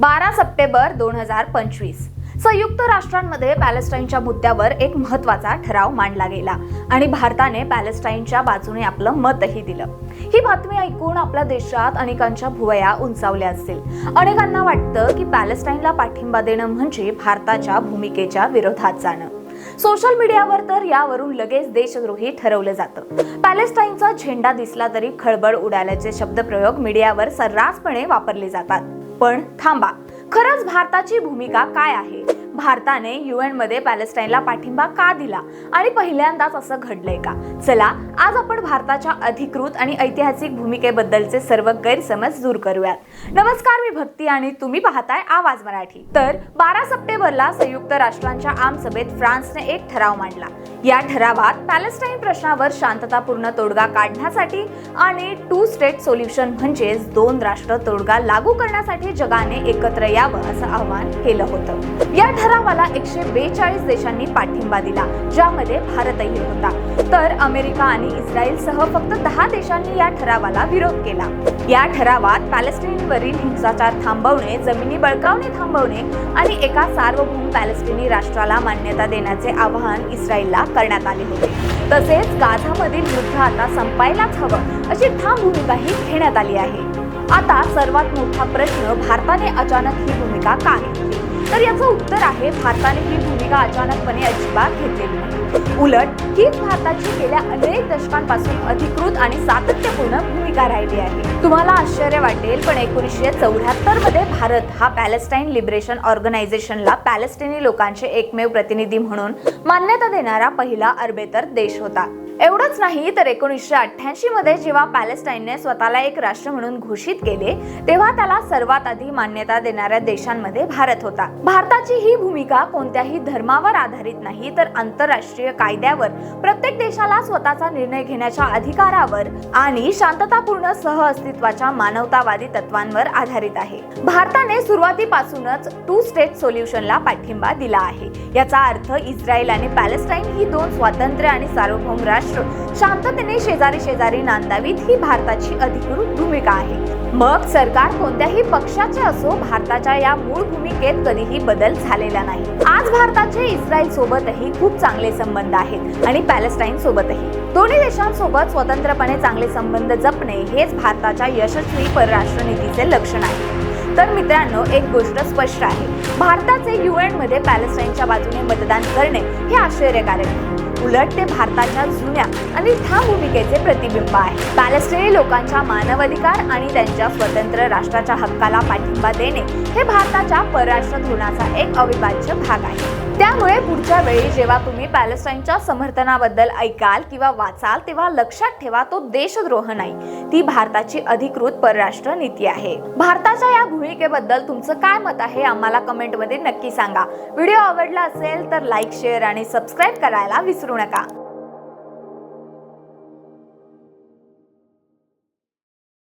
बारा सप्टेंबर दोन हजार पंचवीस. संयुक्त राष्ट्रांमध्ये पॅलेस्टाईनच्या मुद्द्यावर एक महत्त्वाचा ठराव मांडला गेला आणि भारताने पॅलेस्टाईनच्या बाजूने आपलं मतही दिलं. ही बातमी ऐकून आपल्या देशात अनेकांच्या भुवया उंचावल्या असतील. अनेकांना वाटतं की पॅलेस्टाईनला पाठिंबा देणं म्हणजे भारताच्या भूमिकेच्या विरोधात जाणं. सोशल मीडियावर तर यावरून लगेच देशद्रोही ठरवलं जातं. पॅलेस्टाईनचा झेंडा दिसला तरी खळबळ उडाल्याचे शब्दप्रयोग मीडियावर सर्रासपणे वापरले जातात. पण थांबा. खरंच भारताची भूमिका काय आहे? भारताने यू एनमध्ये पॅलेस्टाईनला पाठिंबा का दिला? आणि पहिल्यांदाच असं घडलंय का? चला आज आपण भारताच्या अधिकृत आणि ऐतिहासिक भूमिकेबद्दलचे सर्व गैरसमज दूर करूयात. नमस्कार मी भक्ती आणि तुम्ही पाहताय आवाज मराठी. तर बारा सप्टेंबरला संयुक्त राष्ट्रांच्या आमसभेत फ्रान्सने एक ठराव मांडला. या ठरावात पॅलेस्टाईन प्रश्नावर शांततापूर्ण तोडगा काढण्यासाठी आणि टू स्टेट सोल्युशन म्हणजेच दोन राष्ट्र तोडगा लागू करण्यासाठी जगाने एकत्र यावं असं आवाहन केलं होतं. या ठरावाला एकशे बेचाळीस देशांनी पाठिंबा दिला ज्यामध्ये भारतही होता. तर अमेरिका आणि इस्रायल सह फक्त दहा देशांनी या ठरावाला विरोध केला. या ठरावात पॅलेस्टाईनवरील हिंसाचार थांबवणे जमिनी बळकावणे थांबवणे आणि एका सार्वभौम पॅलेस्टिनी राष्ट्राला मान्यता देण्याचे आवाहन इस्रायलला करण्यात आले होते. तसेच गाझामधील युद्ध आता संपायलाच हवं अशी ठाम भूमिकाही घेण्यात आली आहे. आता सर्वात मोठा प्रश्न भारताने अचानक ही भूमिका का घेतली? तर याचं उत्तर आहे भारताने ही भूमिका अचानकपणे अजिबात घेतलेली नाही. उलट हीच भारताची गेल्या अनेक दशकांपासून अधिकृत आणि सातत्यपूर्ण भूमिका राहिली आहे. तुम्हाला आश्चर्य वाटेल पण एकोणीसशे चौऱ्याहत्तरमध्ये भारत हा पॅलेस्टाईन लिबरेशन ऑर्गनायझेशनला पॅलेस्टिनी लोकांचे एकमेव प्रतिनिधी म्हणून मान्यता देणारा पहिला अरबेतर देश होता. एवढंच नाही तर एकोणीसशे अठ्ठ्याऐंशी मध्ये जेव्हा पॅलेस्टाईनने स्वतःला एक राष्ट्र म्हणून घोषित केले तेव्हा त्याला सर्वात आधी मान्यता देणाऱ्या देशांमध्ये भारत होता. भारताची ही भूमिका कोणत्याही धर्मावर आधारित नाही तर आंतरराष्ट्रीय कायद्यावर प्रत्येक देशाला स्वतःचा निर्णय घेण्याच्या अधिकारावर आणि शांततापूर्ण सहअस्तित्वाच्या मानवतावादी तत्वांवर आधारित आहे. भारताने सुरुवातीपासूनच टू स्टेट सोल्युशनला पाठिंबा दिला आहे. याचा अर्थ इस्रायल आणि पॅलेस्टाईन ही दोन स्वातंत्र्य आणि सार्वभौम राष्ट्र शांततेने शेजारी शेजारी नांदावीत ही भारताची अधिकृत भूमिका आहे. मग सरकार कोणत्याही पक्षाचे असो भारताच्या या मूळ भूमिकेत कधीही बदल झालेला नाही. आज भारताचे इस्रायल सोबतही खूप चांगले संबंध आहेत आणि पॅलेस्टाईन सोबतही. दोन्ही देशांसोबत स्वतंत्रपणे चांगले संबंध जपणे हेच भारताच्या यशस्वी परराष्ट्र नीतीचे लक्षण आहे. तर मित्रांनो एक गोष्ट स्पष्ट आहे. भारताचे युएनमध्ये पॅलेस्टाईनच्या बाजूने मतदान करणे हे आश्चर्यकारक आहे. उलट ते भारताच्या जुन्या आणि ठाम भूमिकेचे प्रतिबिंब आहे. पॅलेस्टिनी लोकांच्या मानवाधिकार आणि त्यांच्या स्वतंत्र राष्ट्राच्या हक्काला पाठिंबा देणे हे भारताच्या परराष्ट्र धोरणाचा एक अविभाज्य भाग आहे. त्यामुळे पुढच्या वेळी जेव्हा तुम्ही पॅलेस्टाईनच्या समर्थनाबद्दल ऐकाल किंवा वाचाल तेव्हा लक्षात ठेवा तो देशद्रोह नाही. ती भारताची अधिकृत परराष्ट्र नीती आहे. भारताच्या या भूमिकेबद्दल तुमचं काय मत आहे आम्हाला कमेंटमध्ये नक्की सांगा. व्हिडिओ आवडला असेल तर लाईक शेअर आणि सबस्क्राईब करायला विसरू 欧拉卡。